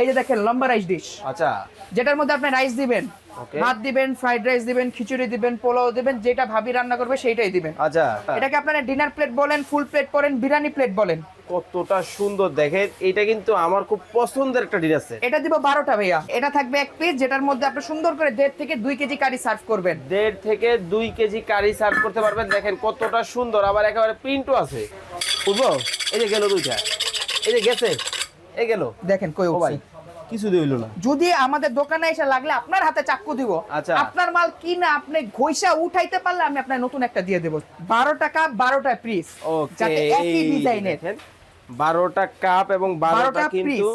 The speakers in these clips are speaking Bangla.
এই যে দেখেন লম্বা রাইস ডিশ আচ্ছা। যেটার মধ্যে আপনি রাইস দিবেন ভাত দিবেন ফ্রাইড রাইস দিবেন খিচুড়ি দিবেন পোলাও দিবেন যেটা ভাবি রান্না করবে সেইটাই দিবেন। আচ্ছা। এটাকে আপনারা ডিনার প্লেট বলেন ফুল প্লেট বলেন বিরিয়ানি প্লেট বলেন। কতটা সুন্দর। দেখেন এটা কিন্তু আমার খুব পছন্দের একটা ডিনার সেট এটা দিব বারোটা ভাইয়া। এটা থাকবে এক পিস যেটার মধ্যে আপনি সুন্দর করে দেড় থেকে দুই কেজি কারি সার্ভ করবেন। দেড় থেকে দুই কেজি কারি সার্ভ করতে পারবেন। দেখেন কতটা সুন্দর। আবার একেবারে প্রিন্টও আছে। বুঝব? এই যে গেল দুইটা। এই যে গেছে। এই গেল। দেখেন কই ভাই। উঠছে কিছু দিইল না। যদি আমাদের দোকানে এসে লাগলে আপনার হাতে চাক্কু দিব। আচ্ছা। আপনার মাল কিনা আপনি ঘইসা উঠাইতে পারলে আমি আপনার নতুন একটা দিয়ে দেবো। বারো টাকা বারোটা পিস যাতে একই ডিজাইনের কাপ এবং বারোটা 12টা কিন্তু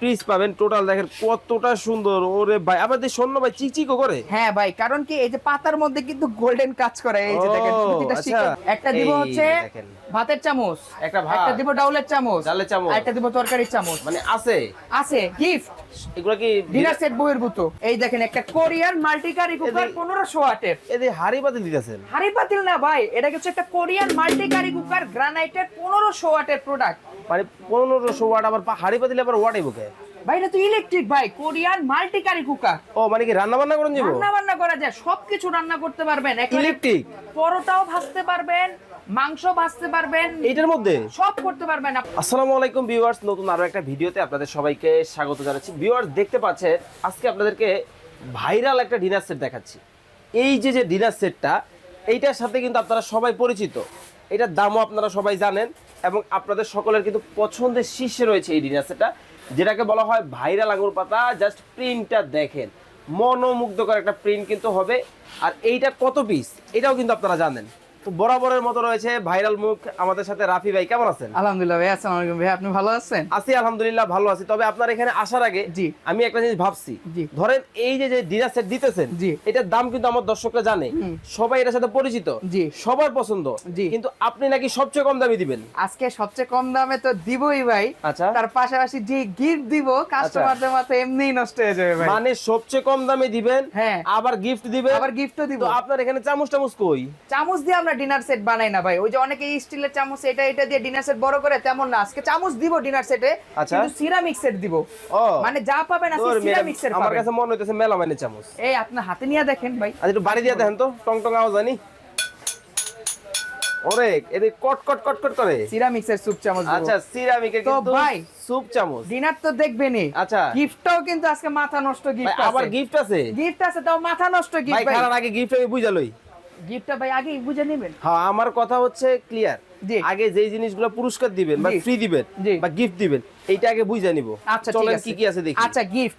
পিস পাবেন। টোটাল দেখেন কতটা সুন্দর। ওরে ভাই আবার যে স্বর্ণ ভাই চিকচিকও করে। হ্যাঁ ভাই কারণ কি এই যে পাতার মধ্যে কিন্তু গোল্ডেন কাজ করে। এই যে দেখেন আচ্ছা। একটা দিব হচ্ছে। ভাতের চামচ একটা ভাত। একটা দিব ডাউলের চামচ ডালের চামচ। একটা দিব তরকারির চামচ। মানে আছে। আছে গিফট এগুলো কি ডিনার সেট বহির্ভূত এই দেখেন একটা কোরিয়ান মাল্টিকারি কুকার এদের- পনেরোশো ওয়াটের এদের হাড়ি পাতিল দিতেছেন। হাড়ি পাতিল না ভাই এটা হচ্ছে একটা কোরিয়ান মাল্টিকারি কুকার গ্রানাইটের পনেরোশো ওয়াটের প্রোডাক্ট মানে পনেরোশো ওয়াট আবার হাড়ি পাতিল আবার ওয়াট বুকে ভাই এটা তো ইলেকট্রিক ভাই কোরিয়ান মাল্টিকারি কুকার। ও মানে কি রান্না বান্না করেন যাব? রান্না বান্না করা যায় সবকিছু রান্না করতে পারবেন। ইলেকট্রিক পরোটাও ভাজতে পারবেন মাংস ভাজতে পারবেন। এইটার মধ্যে? সব করতে পারবেন আসসালামু আলাইকুম ভিউয়ার্স নতুন আরও একটা ভিডিওতে আপনাদের সবাইকে স্বাগত জানাচ্ছি। ভিউয়ার্স দেখতে পাচ্ছেন আজকে আপনাদেরকে ভাইরাল একটা ডিনার সেট দেখাচ্ছি। এই যে যে ডিনার সেটটা এইটার সাথে কিন্তু আপনারা সবাই পরিচিত। এটার দামও আপনারা সবাই জানেন এবং আপনাদের সকলের কিন্তু পছন্দের শীর্ষে রয়েছে এই ডিনার সেটটা যেটাকে বলা হয় ভাইরাল আঙুর পাতা। জাস্ট প্রিন্টটা দেখেন মনোমুগ্ধকর একটা প্রিন্ট কিন্তু হবে। আর এইটা কত পিস এটাও কিন্তু আপনারা জানেন। বরাবরের মতো রয়েছে ভাইরাল মুখ আমাদের সাথে রাফি ভাই কেমন আছেন? আলহামদুলিল্লাহ ভাই আসসালামু আলাইকুম ভাই আপনি ভালো আছেন? আছি আলহামদুলিল্লাহ ভালো আছি। তবে আপনার এখানে আসার আগে জি। আমি একটা জিনিস ভাবছি। জি। ধরেন এই যে যে ডিনার সেট দিতেছেন জি। এটার দাম কিন্তু আমার দর্শকরা জানে। সবাই এটার সাথে পরিচিত। জি। সবার পছন্দ। জি। কিন্তু আপনি নাকি সবচেয়ে কম দামে দিবেন? আজকে সবচেয়ে কম দামে তো দিবই ভাই। আচ্ছা। তার পাশাপাশি যে গিফট দিব কাস্টমারদের মাথা এমনিই নষ্ট হয়ে যাবে ভাই। মানে সবচেয়ে কম দামে দিবেন হ্যাঁ। আবার গিফট দিবেন। আবার গিফটও দিব। তো আপনার এখানে চামচ টামচ কই? চামচ দিয়ে আমরা ডিনার সেট বানাই না ভাই। ওই যে অনেকে স্টিলের চামচ এটা এটা দিয়ে ডিনার সেট বড় করে তেমন না। আজকে চামচ দিব ডিনার সেটে আচ্ছা। কিন্তু সিরামিক সেট দিব। মানে যা পাবেন আজকে সিরামিক সেট আমার কাছে মনে হইতেছে মেলা মানে চামচ। এই আপনার হাতে নিয়ে দেখেন ভাই। আজ একটু বাড়ি দিয়ে দেখেন তো টং টং আওয়াজ জানি ওরে এদের কট কট কট কট করে। সিরামিক সেট স্যুপ চামচ আচ্ছা সিরামিকের তো কিন্তু ভাই, স্যুপ চামচ। ডিনার তো দেখবেনই। আচ্ছা। গিফটটাও কিন্তু আজকে মাথা নষ্ট গিফট আবার গিফট আছে? গিফট আছে তাও মাথা নষ্ট গিফট ভাই। খারাপ আগে গিফট আমি বুঝালই গিফটটা ভাই আগে বুঝে নেবেন। হ্যাঁ আমার কথা হচ্ছে ক্লিয়ার আগে যেই জিনিসগুলো পুরস্কার দিবেন বা ফ্রি দিবেন বা গিফট দিবেন এইটা আগে বুঝে নিব। আচ্ছা চলেন কি কি আছে দেখি। আচ্ছা গিফট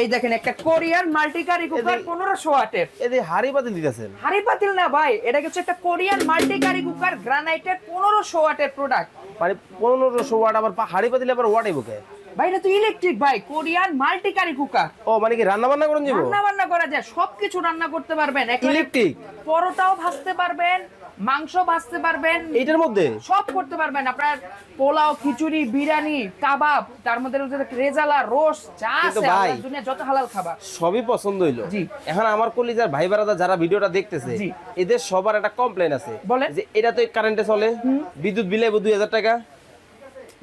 এই দেখেন একটা কোরিয়ান মাল্টিকারি কুকার 1500 ওয়াটের। এদের হাড়ি পাতিল দিতেছেন। হাড়ি পাতিল না ভাই এটা হচ্ছে একটা কোরিয়ান মাল্টিকারি কুকার গ্রানাইটের 1500 ওয়াটের প্রোডাক্ট মানে পনেরোশো ওয়াট আবার হাড়ি পাতিল আবার ওয়াট বুকে ভাই এটা তো ইলেকট্রিক ভাই কোরিয়ান মাল্টিকারি কুকার ও মানে কি রান্না বান্না করেন রান্না বান্না করা যায় সবকিছু রান্না করতে পারবেন। ইলেকট্রিক পরোটাও ভাজতে পারবেন মাংস ভাজতে পারবেন। এইটার মধ্যে? সব করতে পারবেন। আপনার পোলাও খিচুড়ি বিরিয়ানি কাবাব তার মধ্যে রেজালা রোস আছে ভাই, দুনিয়া যত হালাল খাবার। সবই পছন্দ হইল। জি। এখন আমার কলিজার ভাই বারাদা যারা ভিডিওটা দেখতেছে এদের সবার একটা কমপ্লেন আছে। যে এটা তো কারেন্টে চলে। বিদ্যুৎ বিলে দুই হাজার টাকা।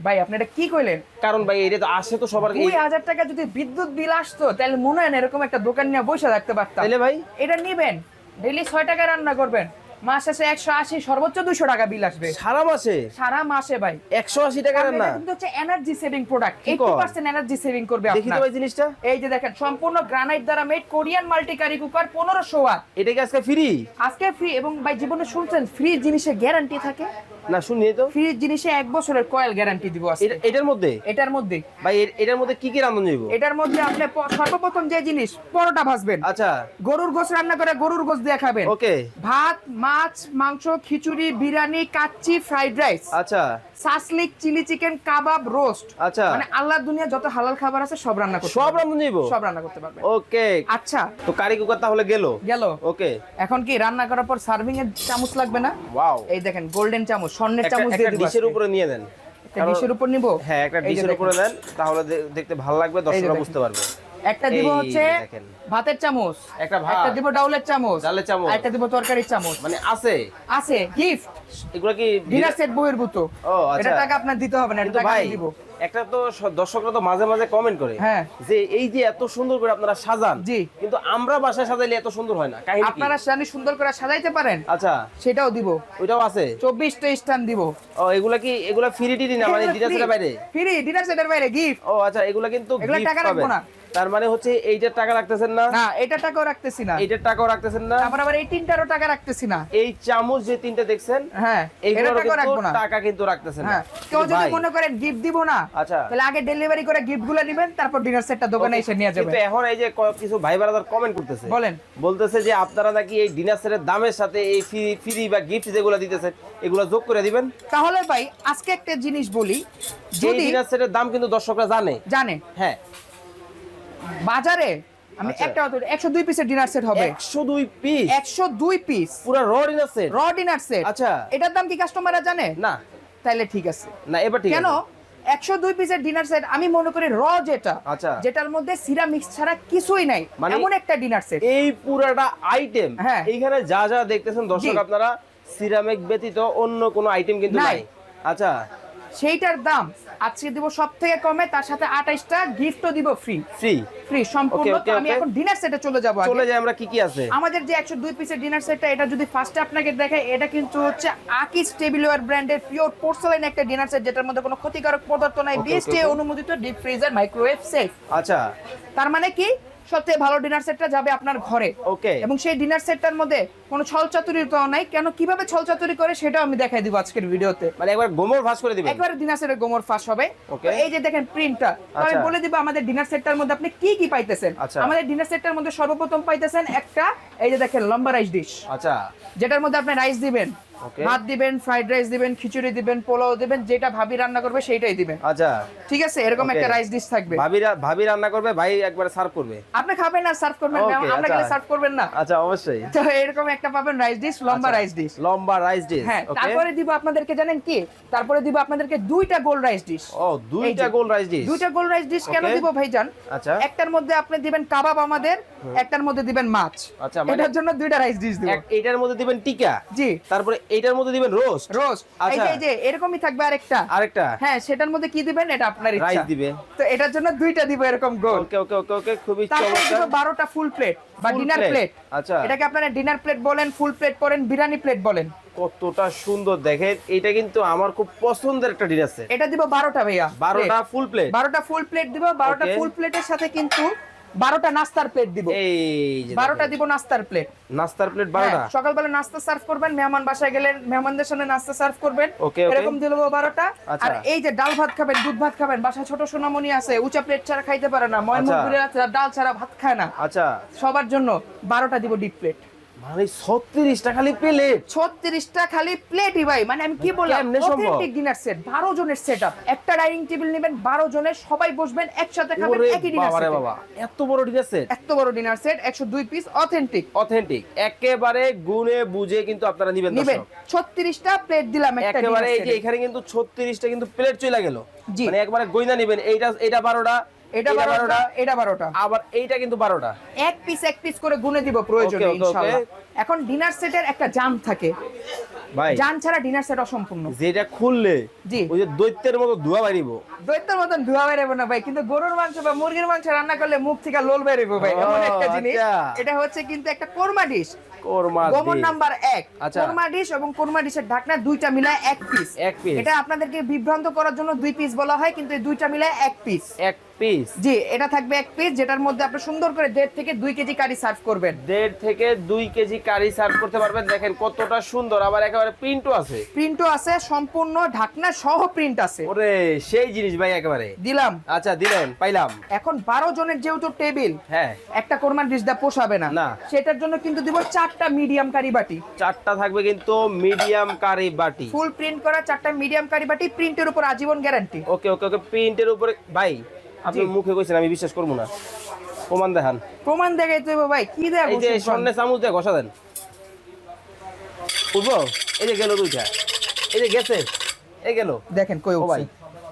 ভাই আপনি এটা কি কইলেন? কারণ ভাই এটা তো আসে তো সবার দুই হাজার টাকা যদি বিদ্যুৎ বিল আসতো তাহলে মনে হয় না এরকম একটা দোকান নিয়ে বসে থাকতে পারতাম। তাইলে ভাই? এটা নিবেন। ডেইলি ছয় টাকা রান্না করবেন। মাস শেষে একশো আশি সর্বোচ্চ দুশো টাকা বিল আসবে। সারা মাসে? সারা মাসে ভাই। একশো আশি টাকার কারণ না এটা কিন্তু হচ্ছে energy saving product eighty? Percent energy saving করবে আপনার। ভাই জিনিসটা। এই যে দেখেন সম্পূর্ণ গ্রানাইট দ্বারা made Korean multi curry cooker পনেরোশো ওয়াট এটা কি আজকে ফ্রি আজকে ফ্রি এবং ভাই জীবনে শুনছেন ফ্রি জিনিসে গ্যারান্টি থাকে? না শুনি তো। ফ্রি জিনিসে এক বছরের কয়েল গ্যারান্টি দিব এটার মধ্যে? এটার মধ্যে। ভাই এটার মধ্যে কি কি রান্ধন যাইব? এটার মধ্যে আপনি সর্বপ্রথম যে জিনিস পরোটা ভাজবেন। আচ্ছা। গরুর গোস রান্না করে গরুর গোস দিয়ে খাবেন। ওকে। ভাত মাছ মাংস খিচুড়ি বিরিয়ানি কাচ্চি ফ্রাইড রাইস। আচ্ছা। সাসলিক চিলি চিকেন কাবাব রোস্ট। আচ্ছা। মানে আল্লাহর দুনিয়া যত হালাল খাবার আছে সব রান্না করতে সব পারবেন। রান্ধন সব রান্না করতে পারবেন ওকে। আচ্ছা। তো কারি কুকার তাহলে গেল? গেল। ওকে। এখন কি রান্না করার পর সার্ভিং এর চামচ লাগবে না? ওয়াও এই দেখেন গোল্ডেন চামচ। স্বর্ণের চামচ দিয়ে দিব ডিশের উপরে নিয়ে দেন একটা ডিশের উপর নিব? হ্যাঁ একটা ডিশের উপরে দেন তাহলে দেখতে ভালো লাগবে দর্শকরা বুঝতে পারবে। একটা দিব হচ্ছে ভাতের চামচ। একটা ভাত। একটা দিব ডাউলের চামচ। ডালের চামচ। একটা দিব তরকারির চামচ। মানে আছে। আছে গিফট এগুলো কি ডিনার সেট বইয়ের বহির্ভূত ও, আচ্ছা। এটা টাকা আপনার দিতে হবে না এটা টাকা দিব। একটা তো দর্শকরা তো মাঝে মাঝে কমেন্ট করে হ্যাঁ। যে এই যে এত সুন্দর করে আপনারা সাজান জি। কিন্তু আমরা বাসায় সাজাইলে এত সুন্দর হয় না। কাহিনী আপনারা জানি সুন্দর করে সাজাইতে পারেন? আচ্ছা। সেটাও দিব। ওইটাও আছে? 24 টা স্থান দিব। ও এগুলা কি এগুলা ফ্রি টিরি না? মানে ডিনার সেটের বাইরে? ফ্রি ডিনার সেটের বাইরে গিফট ও আচ্ছা এগুলা কিন্তু এগুলা টাকা রাখব না। তার মানে হচ্ছে এইটার টাকা রাখতেছেন না? না এটা টাকাও রাখতেছি না। এইটার টাকাও রাখতেছেন না? তারপর আবার এই তিনটারও টাকা রাখতেছি না। এই চামচ যে তিনটা দেখছেন হ্যাঁ এটা এইগুলোর টাকাও রাখব না। টাকা কিন্তু রাখতেছেন না। হ্যাঁ কেউ যদি মনে করেন গিফট দিব না আচ্ছা। তাহলে আগে ডেলিভারি করে গিফটগুলো নেবেন তারপর ডিনার সেটটা দোকানে এসে নিয়ে যাবেন। কিন্তু এখন এই যে কিছু ভাই বারাদার কমেন্ট করতেছে। বলেন। বলতেছে যে আপনারা নাকি এই ডিনার সেটের দামের সাথে এই ফ্রি ফ্রি বা গিফট যেগুলো দিতেছেন এগুলো যোগ করে দিবেন? তাহলে ভাই আজকে একটা জিনিস বলি যে যদি ডিনার সেটের দাম কিন্তু দর্শকরা জানে। জানে। হ্যাঁ। বাজারে? আমি আচ্ছা। একটা একশো দুই পিসের ডিনার সেট হবে। একশো দুই পিস একশো দুই পিস পুরো র ডিনার সেট র ডিনার সেট আচ্ছা। এটার দাম কি কাস্টমাররা জানে? না। তাইলে ঠিক আছে। না এবার ঠিক কেন? একশো দুই পিসের ডিনার সেট আমি মনে করি র যেটা আচ্ছা। যেটার মধ্যে সিরামিক্স ছাড়া কিছুই নাই। মানে- এমন একটা ডিনার সেট এই পুরাটা আইটেম হ্যাঁ। এইখানে যা যা দেখতেছেন দর্শক আপনারা সিরামিক ব্যতীত অন্য কোনো আইটেম কিন্তু। নাই। আচ্ছা। সেইটার দাম আজকে দিব সব থেকে কমে তার সাথে আঠাইশটা গিফটও দিব ফ্রি ফ্রি ফ্রি সম্পূর্ণ। তো আমি এখন ডিনার সেটে চলে যাব চলে যাই আমরা কি কি আছে? আমাদের যে একশো দুই পিসের ডিনার সেটটা এটা যদি ফার্স্টে আপনাকে দেখায় এটা কিন্তু হচ্ছে আকিস টেবিলওয়ার ব্র্যান্ডের পিওর পোর্সেলাইন একটা ডিনার সেট যেটার মধ্যে কোনো ক্ষতিকারক পদার্থ নাই। বিএসটি. অনুমোদিত ডিপ ফ্রিজার মাইক্রোওয়েভ সেফ আচ্ছা। তার মানে কি? সবথেকে ভালো ডিনার সেটটা যাবে আপনার ঘরে। ওকে এবং সেই ডিনার সেটটার মধ্যে কোনো ছলচাতুরিতাও নাই। কেন কীভাবে ছলচাতুরি করে সেটাও আমি দেখাই দিব আজকের ভিডিওতে। মানে একবার গোমর ভাস করে দিবেন? একবারে ডিনার সেটের গোমর ফাঁস হবে. এই যে দেখেন প্রিন্টটা আমি আচ্ছা। বলে দিব আমাদের ডিনার সেটটার মধ্যে আপনি কি কি পাইতেছেন? আচ্ছা। আমাদের ডিনার সেটটার মধ্যে সর্বপ্রথম পাইতেছেন একটা এই যে দেখেন লম্বা রাইস ডিশ আচ্ছা। যেটার মধ্যে আপনি রাইস দিবেন. ভাত দিবেন ফ্রাইড রাইস দিবেন খিচুড়ি দিবেন পোলাও দিবেন যেটা ভাবি রান্না করবে সেইটাই দিবেন। আচ্ছা। ঠিক আছে? এরকম একটা রাইস ডিশ থাকবে। ভাবি ভাবি রান্না করবে ভাই একবার সার্ভ করবে। আপনি খাবেন আর সার্ভ করবেন Okay, আমরা আচ্ছা। গেলে সার্ভ করবেন না? আচ্ছা অবশ্যই। তো এরকম একটা পাবেন রাইস ডিশ লম্বা আচ্ছা, রাইস ডিশ লম্বা রাইস ডিশ হ্যাঁ তারপরে দিব আপনাদেরকে জানেন কি? তারপরে দিব আপনাদেরকে দুইটা গোল রাইস ডিশ ও দুইটা গোল রাইস ডিশ দুইটা গোল রাইস ডিশ কেন দিব ভাইজান? আচ্ছা। একটার মধ্যে আপনি দিবেন কাবাব আমাদের একটার মধ্যে দিবেন মাছ। আচ্ছা, মানে- এটার জন্য দুইটা রাইস ডিশ দিব। এটার মধ্যে দিবেন টিকা। জি। তারপরে এইটার মধ্যে দিবেন রোস্ট রোস্ট আচ্ছা। এই যে এরকমই থাকবে আরেকটা। আরেকটা? হ্যাঁ সেটার মধ্যে কি দিবেন? এটা আপনার ইচ্ছা। রাইস দিবে। তো এটার জন্য দুইটা দিব এরকম গোল। ওকে ওকে ওকে ওকে খুবই চমৎকার। বারোটা ফুল প্লেট বা ডিনার প্লেট আচ্ছা। এটাকে আপনারা ডিনার প্লেট বলেন ফুল প্লেট বলেন বিরিয়ানি প্লেট বলেন। কতটা সুন্দর। দেখেন এটা কিন্তু আমার খুব পছন্দের একটা ডিনার সেট এটা দিব বারোটা ভাইয়া বারোটা plate। ফুল প্লেট বারোটা ফুল প্লেট দিব বারোটা Okay. ফুল প্লেটের সাথে কিন্তু বারোটা নাস্তার প্লেট দিব বারোটা। দিব নাস্তার প্লেট নাস্তার প্লেট বারোটা সকাল সকালবেলা নাস্তা সার্ভ করবেন মেহমান বাসায় গেলে মেহমানদের সামনে নাস্তা সার্ভ করবেন. এরকম দিল বারোটা আচ্ছা। আর এই যে ডাল ভাত খাবেন দুধ ভাত খাবেন বাসায় ছোট সোনামণি আছে উঁচা প্লেট ছাড়া খাইতে পারে না ময়ন আচ্ছা। ডাল ছাড়া ভাত খায় না আচ্ছা সবার জন্য বারোটা দিব ডিপ প্লেট মানে ছত্রিশটা খালি প্লেট ছত্রিশটা খালি প্লেটই ভাই মানে আমি কি বললাম? অথেন্টিক ডিনার সেট বারো জনের সেট একটা ডাইনিং টেবিল নেবেন বারো জনের সবাই বসবেন একসাথে খাবেন একই ডিনার সেট বাবা এত বড় ডিনার সেট এত বড় ডিনার সেট একশো দুই পিস অথেন্টিক অথেন্টিক একেবারে গুনে বুঝে কিন্তু আপনারা নিবেন নিবেন। দর্শক। ছত্রিশটা প্লেট দিলাম একটা একেবারে এই যে এখানে কিন্তু ছত্রিশটা কিন্তু প্লেট চলে গেল। মানে একবারে গইনা নিবেন এইটা এটা বারোটা এটা বারোটা এটা বারোটা। আবার এইটা কিন্তু বারোটা। এক পিস এক পিস করে গুনে দিব প্রয়োজনে Okay, okay, ইনশাআল্লাহ এখন ডিনার সেটের একটা জাম থাকে। ভাই। জাম ছাড়া ডিনার সেট অসম্পূর্ণ। যেটা খুললে জি। ওই যে দৈত্যের মতো ধোয়া বাড়িব। দৈত্যের মতন ধোয়া বেরোবো না ভাই। কিন্তু গরুর মাংস বা মুরগির মাংস রান্না করলে মুখ থেকে লোল বেরোবো ভাই। এমন একটা জিনিস। আচ্ছা। এটা হচ্ছে কিন্তু একটা কোরমা ডিশ কোরমা নাম্বার আচ্ছা। কোরমা ডিশ এবং কোরমা ডিশের ঢাকনা দুইটা মিলায় এক পিস এক। এটা আপনাদেরকে বিভ্রান্ত করার জন্য দুই পিস বলা হয় কিন্তু এই দুইটা মিলায় এক পিস এক পিস জি এটা থাকবে এক পিস যেটার মধ্যে আপনি সুন্দর করে দেড় থেকে দুই কেজি কারি সার্ভ করবেন। দেড় থেকে দুই কেজি কারি সার্ভ করতে পারবেন। দেখেন কতটা সুন্দর আবার একেবারে প্রিন্টও আছে। প্রিন্টও আছে সম্পূর্ণ ঢাকনা সহ প্রিন্ট আছে। ওরে সেই জিনিস ভাই একেবারে। দিলাম। আচ্ছা দিলেন পাইলাম। এখন বারো জনের যেহেতু টেবিল হ্যাঁ। একটা কোরমার ডিশ দা পোষাবে না। না। সেটার জন্য কিন্তু দিব চারটা মিডিয়াম কারি বাটি। চারটা থাকবে কিন্তু মিডিয়াম কারি বাটি। ফুল প্রিন্ট করা চারটা মিডিয়াম কারি বাটি প্রিন্টের উপর আজীবন গ্যারান্টি ওকে ওকে ওকে প্রিন্টের উপরে ভাই আপনি মুখে কইছেন আমি বিশ্বাস করব না। প্রমাণ দেখান। প্রমাণ দেখাইতে তো ভাই কি দেয়া এই যে গোসল চামচ দিয়ে ঘষা দেন। উঠবো? এই যে গেল দুইটা। এই যে গেছে? এই গেল? দেখেন কই ও ভাই।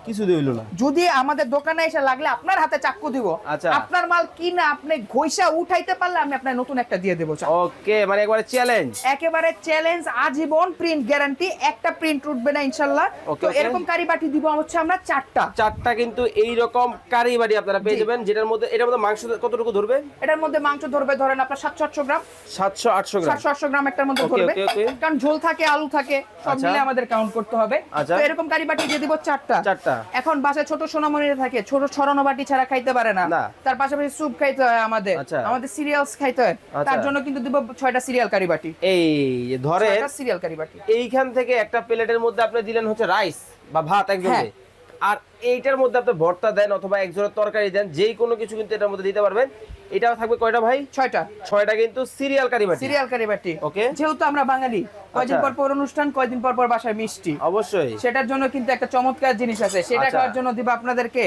কিছু দিইল না। যদি আমাদের দোকানে এসে লাগলে আপনার হাতে চাক্কু দিব। আচ্ছা। আপনার মাল কিনা আপনি ঘইসা উঠাইতে পারলে আমি আপনার নতুন একটা দিয়ে দেবো। ওকে মানে একবারে চ্যালেঞ্জ একেবারে চ্যালেঞ্জ আজীবন প্রিন্ট গ্যারান্টি একটা প্রিন্ট উঠবে না তো. এরকম কারিবাটি দিব হচ্ছে আমরা চারটা। চারটা কিন্তু এই রকম কারি বাড়ি আপনারা পেয়ে যাবেন যেটার মধ্যে এটার মধ্যে মাংস কতটুকু ধরবে? এটার মধ্যে মাংস ধরবে ধরেন আপনার সাতশো আটশো গ্রাম। সাতশো আটশো গ্রাম। সাতশো আটশো গ্রাম একটার মধ্যে ধরবে. কারণ ঝোল থাকে আলু থাকে সব আচ্ছা। মিলে আমাদের কাউন্ট করতে হবে। আচ্ছা। তো এরকম কারিবাটি দিয়ে দিব চারটা। চারটা। এখন বাসায় ছোট সোনামণিরা থাকে ছোট ছড়ানো বাটি ছাড়া খাইতে পারে না। তার পাশাপাশি স্যুপ খাইতে হয় আমাদের। আচ্ছা। আমাদের সিরিয়ালস খাইতে হয়। আচ্ছা। তার জন্য কিন্তু দিব ছয়টা সিরিয়াল কারি বাটি। এই ছয়টা সিরিয়াল কারি বাটি। এইখান থেকে একটা প্লেটের মধ্যে আপনি দিলেন হচ্ছে রাইস বা ভাত একজনে হ্যাঁ। আর এইটার মধ্যে আপনি ভর্তা দেন অথবা এক জোড়া তরকারি দেন যেই কোনো কিছু কিন্তু এটার মধ্যে দিতে পারবেন। এটা থাকবে কয়টা ভাই? ছয়টা। ছয়টা কিন্তু সিরিয়াল কারি বাটি। সিরিয়াল কারি বাটি। Okay. যেহেতু আমরা বাঙালি কয়দিন আচ্ছা। পর পর অনুষ্ঠান কয়দিন পর পর বাসায় মিষ্টি। অবশ্যই। সেটার জন্য কিন্তু একটা চমৎকার জিনিস আছে। সেটা আচ্ছা। খাওয়ার জন্য দিব আপনাদেরকে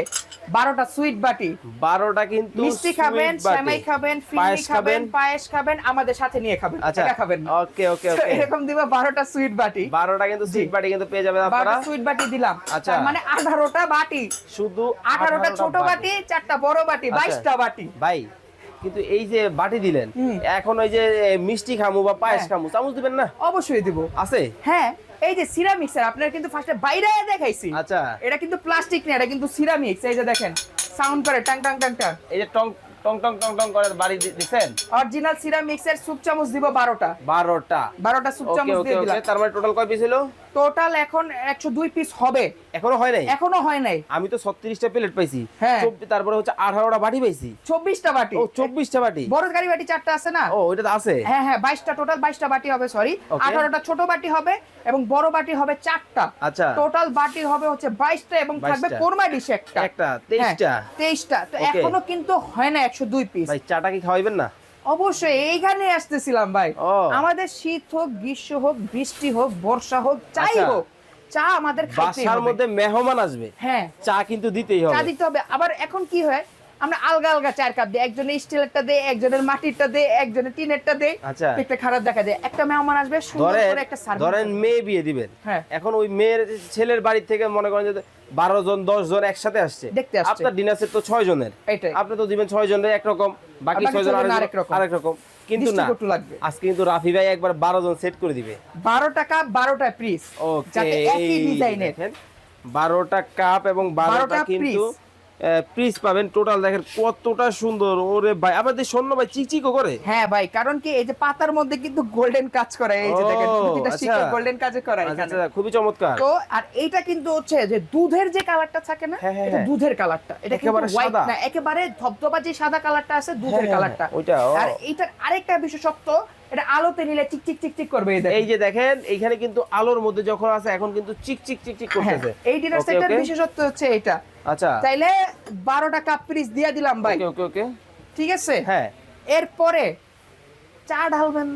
বারোটা সুইট বাটি। বারোটা কিন্তু মিষ্টি খাবেন সেমাই খাবেন পায়েস খাবেন পায়েস খাবেন আমাদের সাথে নিয়ে খাবেন। আচ্ছা। একা খাবেন ওকে ওকে ওকে। এরকম দিবা বারোটা সুইট বাটি। বারোটা কিন্তু সুইট বাটি কিন্তু পেয়ে যাবেন আপনারা। সুইট বাটি দিলাম। আচ্ছা। মানে আঠারোটা বাটি। শুধু আঠারোটা ছোট বাটি চারটা বড় বাটি আচ্ছা। বাইশটা বাটি। ভাই কিন্তু এই যে বাটি দিলেন এখন ওই যে মিষ্টি খামু বা পায়েস হ্যাঁ। খামু চামচ দিবেন না? অবশ্যই দিব। আছে? হ্যাঁ এই যে সিরামিক্সার আপনার কিন্তু ফার্স্টে বাইরে দেখাইছি। আচ্ছা। এটা কিন্তু প্লাস্টিক না এটা কিন্তু সিরামিক্স এই যে দেখেন সাউন্ড করে টাং টাং টাং টাং এই যে টং টং টং টং টং করে বাড়ি দিছেন? অরিজিনাল সিরামিক্সের সুপ চামচ দিব বারোটা। বারোটা। বারোটা সুপ চামচ দিয়ে দিলাম। তার মানে টোটাল কয় পিস হলো? টোটাল এখন একশো দুই পিস হবে। এখনও হয় নাই? এখনও হয় নাই। আমি তো ছত্রিশটা প্লেট পাইছি। হ্যাঁ। তারপরে হচ্ছে আঠারোটা বাটি পাইছি। চব্বিশটা বাটি। ও চব্বিশটা বাটি? বড় গাড়ি বাটি চারটা আছে না? ও ওইটা তো আছে। হ্যাঁ হ্যাঁ বাইশটা টোটাল বাইশটা বাটি হবে সরি. আঠারোটা ছোট বাটি হবে এবং বড় বাটি হবে চারটা। আচ্ছা। টোটাল বাটি হবে হচ্ছে বাইশটা এবং থাকবে 22টা। কোরমা ডিশ একটা। একটা তেইশটা। হ্যাঁ, তেইশটা। তো এখনও কিন্তু হয় না একশো দুই পিস ভাই চাটা কি খাওয়াইবেন না? অবশ্যই এইখানে আসতেছিলাম ভাই। আমাদের শীত হোক গ্রীষ্ম হোক বৃষ্টি হোক বর্ষা হোক যাই আচ্ছা। হোক চা আমাদের বাসার মধ্যে মেহমান আসবে। হ্যাঁ। চা কিন্তু দিতেই চা হবে। দিতে হবে। আবার এখন কি হয় আমরা আলগা আলগা চার কাপ দিই। একজনের স্টিলেরটা দেয় একজনের মাটিরটা দেয় একজনের টিনেরটা দেয় আচ্ছা। একটা খারাপ দেখা যায়। একটা মেহমান আসবে সুন্দর করে একটা সার্ভিস ধরেন মেয়ে বিয়ে দিবেন। হ্যাঁ। এখন ওই মেয়ের ছেলের বাড়ি থেকে মনে করেন যে বারো জন দশ জন একসাথে আসছে। দেখতে আপনার ডিনার সেট তো ছয় জনের। আপনি তো দিবেন ছয় জনের একরকম বাকি ছয় জন আরেক রকম। কিন্তু না লাগবে। আজকে কিন্তু রাফি ভাই একবার বারো জন সেট করে দিবে। বারো টাকা বারোটা পিস ওকে বারোটা কাপ এবং বারোটা 12টা কিন্তু। পিস পাবেন টোটাল দেখেন কতটা সুন্দর। ওরে ভাই আমাদের স্বর্ণ ভাই চিকচিকও করে। হ্যাঁ ভাই কারণ কি এই যে পাতার মধ্যে কিন্তু গোল্ডেন কাজ করা এই যে দেখেন প্রতিটা আচ্ছা। শিখে গোল্ডেন কাজে করা আচ্ছা এখানে। আচ্ছা খুবই চমৎকার। তো আর এইটা কিন্তু হচ্ছে যে দুধের যে কালারটা থাকে না হ্যাঁ, হ্যাঁ, এটা হ্যাঁ। দুধের কালারটা। এটা একেবারে হোয়াইট সাদা। না একেবারে ধবধবা যে সাদা কালারটা আছে দুধের কালারটা। ওইটা, আর এইটার আরেকটা বিশেষত্ব এটা আলোতে নিলে চিক চিক চিক চিক করবে এই যে দেখেন এইখানে কিন্তু আলোর মধ্যে যখন আছে এখন কিন্তু চিক চিক চিক চিক হ্যাঁ, করতেছে। এই ডিনার বিশেষত্ব হচ্ছে এটা। আচ্ছা। তাইলে বারোটা কাপ পিস দিয়ে দিলাম ভাই। ওকে ওকে ওকে ঠিক আছে? হ্যাঁ। এরপরে চা ঢালবেন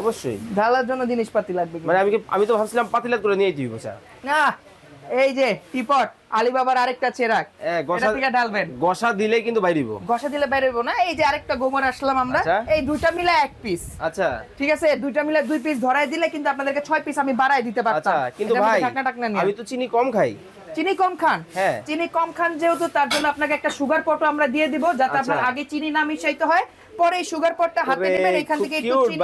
অবশ্যই। ঢালার জন্য জিনিসপাতি লাগবে মানে আমি আমি তো ভাবছিলাম পাতিলাত করে নিয়ে দিব স্যার না এই যে টিপট আলিবাবার আরেকটা চেরাক থেকে ঢালবেন। গসা দিলে কিন্তু বাইরিব ঘষা দিলে বাইরে হইবো না। এই যে আরেকটা গোবর আসলাম আমরা। আচ্ছা। এই দুইটা মিলে এক পিস আচ্ছা। ঠিক আছে? দুইটা মিলে দুই পিস ধরাই দিলে কিন্তু আপনাদেরকে ছয় পিস আমি বাড়াই দিতে আচ্ছা পারতাম কিন্তু ভাই টাকনা আমি তো চিনি কম খাই। চিনি কম খান? হ্যাঁ। চিনি কম খান যেহেতু তার জন্য আপনাকে একটা সুগার পটও আমরা দিয়ে দিব যাতে আচ্ছা। আপনার আগে চিনি না মিশাইতে হয়। পরে এই সুগার পটটা হাতে নেবেন এখান থেকে একটু চিনি।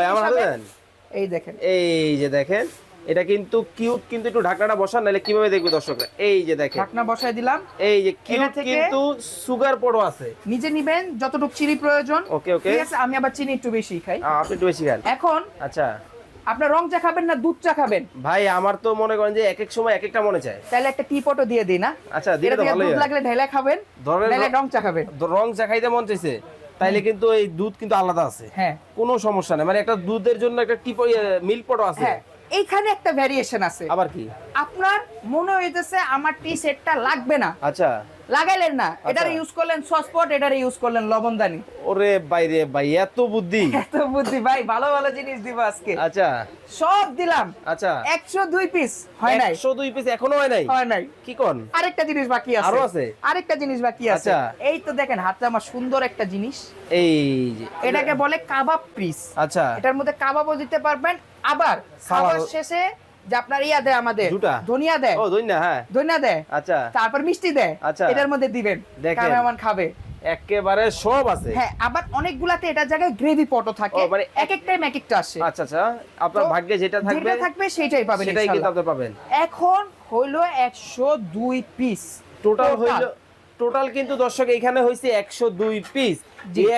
এই দেখেন। এই যে দেখেন। এটা কিন্তু কিউট কিন্তু একটু ঢাকনাটা বসান নাহলে কীভাবে দেখবে দর্শকরা? এই যে দেখেন। ঢাকনা বসাই দিলাম। এই যে কিউট কিন্তু সুগার পড়ো আছে। নিজে নিবেন যতটুকু চিনি প্রয়োজন। Okay, okay. ঠিক আছে আমি আবার চিনি একটু বেশি খাই। আপনি একটু বেশি খান। এখন আচ্ছা। আপনার রং চা খাবেন না দুধ চা খাবেন? ভাই আমার তো মনে করেন যে এক এক সময় এক একটা মনে চায়। তাহলে একটা টি পটও দিয়ে দিই না? আচ্ছা দিলে এটা তো ভালোই দুধ লাগলে ঢেলে খাবেন ধরেন রং চা খাবেন। রং চা খাইতে মন চাইছে তাইলে কিন্তু এই দুধ কিন্তু আলাদা আছে। হ্যাঁ। কোনো সমস্যা নেই। মানে একটা দুধের জন্য একটা টিপ মিল্ক পটও আছে। হ্যাঁ। এইখানে একটা ভ্যারিয়েশন আছে। আবার কি? আপনার মনে হইতেছে আমার টি সেটটা লাগবে না। আচ্ছা। লাগাইলেন না। এটার আচ্ছা। ইউজ করলেন সসপট এটার ইউজ করলেন লবণদানি। ওরে বাইরে ভাই এত বুদ্ধি। এত বুদ্ধি ভাই ভালো ভালো জিনিস দিব আজকে। আচ্ছা। সব দিলাম। আচ্ছা। একশো দুই পিস হয় নাই। একশো দুই পিস এখনও হয় নাই? হয় নাই। কি কোন? আরেকটা জিনিস বাকি আছে। আরও আছে? আরেকটা জিনিস বাকি আছে। আচ্ছা। এই তো দেখেন হাতে আমার সুন্দর একটা জিনিস। এই যে এটাকে বলে কাবাব পিস আচ্ছা। এটার মধ্যে কাবাবও দিতে পারবেন। আবার খাবার শেষে যে আপনার ইয়া দেয় আমাদের। ধনিয়া দেয়। ও দুই হ্যাঁ। ধনিয়া দেয়? আচ্ছা। তারপর মিষ্টি দেয়? আচ্ছা। এটার মধ্যে দিবেন। দেখেন। খাবে। একেবারে সব আছে। হ্যাঁ আবার অনেকগুলাতে এটার জায়গায় গ্রেভি পটও থাকে। মানে এক এক টাইম এক একটা আসে। আচ্ছা আচ্ছা। আপনার ভাগ্যে যেটা থাকবে যেটা থাকবে সেটাই পাবেন সেটাই কিন্তু আপনি পাবেন। এখন পিস টোটাল হইল টোটাল কিন্তু দর্শক এখানে হয়েছে একশো দুই পিস।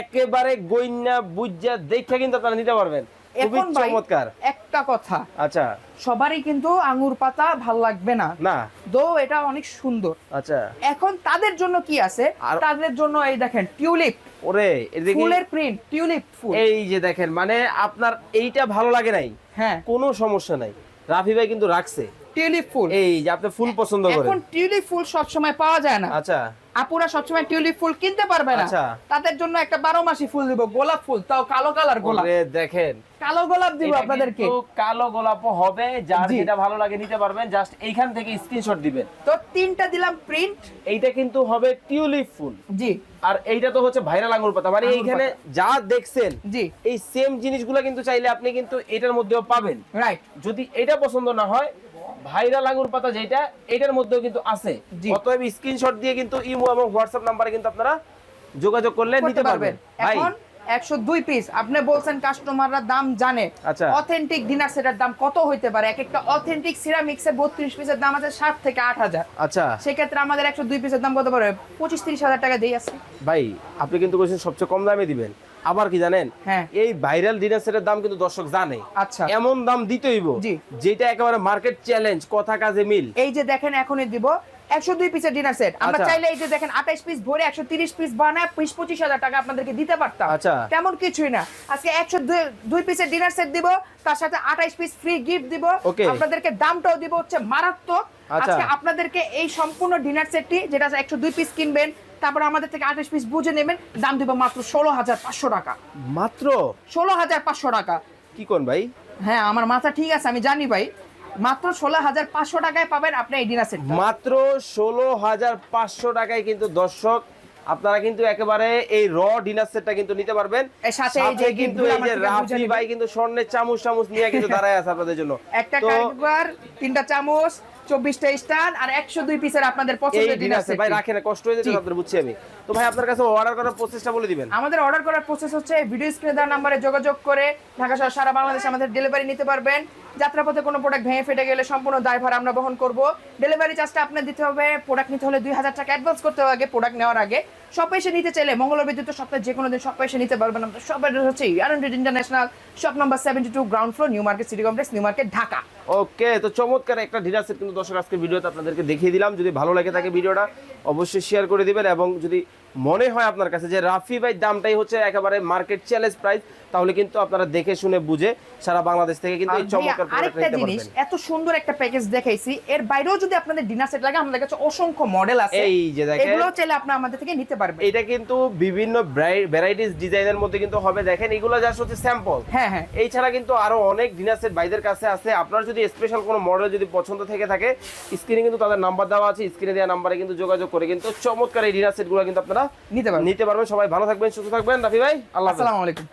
একেবারে গইন্না বুজ্জা দেখে কিন্তু আপনারা নিতে পারবেন। এখন চমৎকার। একটা কথা। আচ্ছা। সবারই কিন্তু আঙ্গুর পাতা ভালো লাগবে না। না। দো এটা অনেক সুন্দর। আচ্ছা। এখন তাদের জন্য কি আছে? তাদের জন্য এই দেখেন টিউলিপ। ওরে ফুলের প্রিন্ট টিউলিপ ফুল। এই যে দেখেন মানে আপনার এইটা ভালো লাগে নাই। হ্যাঁ। কোনো সমস্যা নাই। রাফি ভাই কিন্তু রাখছে। টিউলিপ ফুল। এই যে আপনি ফুল পছন্দ এখন টিউলিপ ফুল সবসময় পাওয়া যায় না। আচ্ছা। আপুরা সবসময় টিউলিপ ফুল কিনতে পারবে না। আচ্ছা। তাদের জন্য একটা বারো মাসি ফুল দিব গোলাপ ফুল তাও কালো কালার গোলাপ। দেখেন। কালো গোলাপ দিব আপনাদেরকে। কালো গোলাপও হবে যার যেটা ভালো লাগে নিতে পারবেন জাস্ট এইখান থেকে স্ক্রিনশট দিবেন। তো তিনটা দিলাম প্রিন্ট এইটা কিন্তু হবে টিউলিপ ফুল। জি। আর এইটা তো হচ্ছে ভাইরাল আঙুর পাতা। মানে এইখানে যা দেখছেন জি। এই সেম জিনিসগুলো কিন্তু চাইলে আপনি কিন্তু এটার মধ্যেও পাবেন। রাইট যদি এটা পছন্দ না হয় ভাইরাল আঙুর পাতা যেটা এটার মধ্যেও কিন্তু আছে। অতএব স্ক্রিনশট দিয়ে কিন্তু ইমো এবং হোয়াটসঅ্যাপ নাম্বারে কিন্তু আপনারা যোগাযোগ করলে নিতে পারবেন। ভাই। পিস আপনি বলছেন কাস্টমাররা দাম জানে। আচ্ছা। অথেন্টিক ডিনার সেটের দাম কত হইতে পারে? এক একটা অথেন্টিক সিরামিক্সের বত্রিশ পিসের দাম আছে থেকে আট হাজার। আচ্ছা। সেক্ষেত্রে আমাদের একশো দুই পিসের দাম কত পারে টাকা দিয়ে আছে ভাই আপনি কিন্তু বলছেন সবচেয়ে কম দামে দিবেন। আবার কি জানেন? হ্যাঁ। এই ভাইরাল ডিনার সেটের দাম কিন্তু দর্শক জানে। আচ্ছা। এমন দাম দিতেইব। যেটা একেবারে মার্কেট চ্যালেঞ্জ কথা কাজে মিল। এই যে দেখেন এখনই দিব। একশো দুই পিসের ডিনার সেট আমরা আচ্ছা। চাইলে এই যে দেখেন আঠাইশ পিস ভরে একশো তিরিশ পিস বানায় বিশ পঁচিশ হাজার টাকা আপনাদেরকে দিতে পারতাম। আচ্ছা। তেমন কিছুই না। আজকে একশো দুই পিসের ডিনার সেট দিব তার সাথে আঠাইশ পিস ফ্রি গিফট দিব। আপনাদেরকে দামটাও দিব হচ্ছে মারাত্মক। আচ্ছা। আজকে আপনাদেরকে এই সম্পূর্ণ ডিনার সেটটি যেটা একশো দুই পিস কিনবেন তারপর আমাদের থেকে আঠাইশ পিস বুঝে নেবেন। দাম দিব মাত্র ষোলো হাজার পাঁচশো টাকা। মাত্র? ষোলো হাজার পাঁচশো টাকা। কি কোন ভাই? হ্যাঁ আমার মাথা ঠিক আছে আমি জানি ভাই। মাত্র ষোলো হাজার পাঁচশো টাকায় পাবেন আপনি এই ডিনার সেট মাত্র ষোলো হাজার পাঁচশো টাকায় কিন্তু দর্শক আপনারা কিন্তু একেবারে এই র ডিনার সেটটা কিন্তু নিতে পারবেন। সাথে এই যে কিন্তু এই যে রাফি ভাই কিন্তু স্বর্ণের চামচ চামচ নিয়ে কিন্তু দাঁড়ায় আছে আপনাদের জন্য। একটা কারিগর তিনটা চামচ চব্বিশটা স্টান আর একশো দুই পিসের আপনাদের পছন্দের ডিনার ডিনার ভাই রাখেন কষ্ট হয়ে যাচ্ছে আপনাদের বুঝছি আমি। তো ভাই আপনার কাছে অর্ডার করার প্রসেসটা বলে দিবেন। আমাদের অর্ডার করার প্রসেস হচ্ছে ভিডিও স্ক্রিনে দেওয়ার নাম্বারে যোগাযোগ করে ঢাকা সহ সারা বাংলাদেশে আমাদের ডেলিভারি নিতে পারবেন। যাত্রাপথে কোনো প্রোডাক্ট ভেঙে ফেটে গেলে সম্পূর্ণ দায়ভার আমরা বহন করব। ডেলিভারি চার্জটা আপনার দিতে হবে প্রোডাক্ট নিতে হলে দুই হাজার টাকা অ্যাডভান্স করতে হবে আগে প্রোডাক্ট নেওয়ার আগে। সব এসে নিতে চাইলে মঙ্গলবার বিদ্যুৎ সপ্তাহে যে কোনো দিন সব এসে নিতে পারবেন। আমাদের সব হচ্ছে ইয়ারন্ডেড international shop number seventy two ground floor New Market City Complex New Market Dhaka okay তো চমৎকার একটা ডিনার কিন্তু দর্শক আজকে ভিডিওতে আপনাদেরকে দেখিয়ে দিলাম। যদি ভালো লাগে থাকে ভিডিওটা, অবশ্যই শেয়ার করে দিবেন এবং যদি মনে হয় আপনার কাছে যে রাফি ভাই দামটাই হচ্ছে একেবারে মার্কেট চ্যালেঞ্জ প্রাইস তাহলে কিন্তু আপনারা দেখে শুনে বুঝে সারা বাংলাদেশ থেকে কিন্তু এই চমৎকার আরেকটা জিনিস এত সুন্দর একটা প্যাকেজ দেখাইছি। এর বাইরেও যদি আপনাদের ডিনার সেট লাগে আমাদের কাছে অসংখ্য মডেল আছে। এই যে দেখেন। এগুলো চাইলে আপনি আমাদের থেকে নিতে পারবেন। এটা কিন্তু বিভিন্ন ভ্যারাইটিস ডিজাইনের মধ্যে কিন্তু হবে। দেখেন এগুলো জাস্ট হচ্ছে স্যাম্পল হ্যাঁ হ্যাঁ। এই ছাড়া কিন্তু আরও অনেক ডিনার সেট বাইদের কাছে আছে। আপনার যদি স্পেশাল কোনো মডেল যদি পছন্দ থেকে থাকে স্ক্রিনে কিন্তু তাদের নাম্বার দেওয়া আছে। স্ক্রিনে দেওয়া নাম্বারে কিন্তু যোগাযোগ করে কিন্তু চমৎকার এই ডিনার সেটগুলো কিন্তু আপনারা নিতে পারবেন নিতে পারবেন সবাই ভালো থাকবেন সুস্থ থাকবেন। রাফি ভাই আল্লাহ আসসালামু আলাইকুম।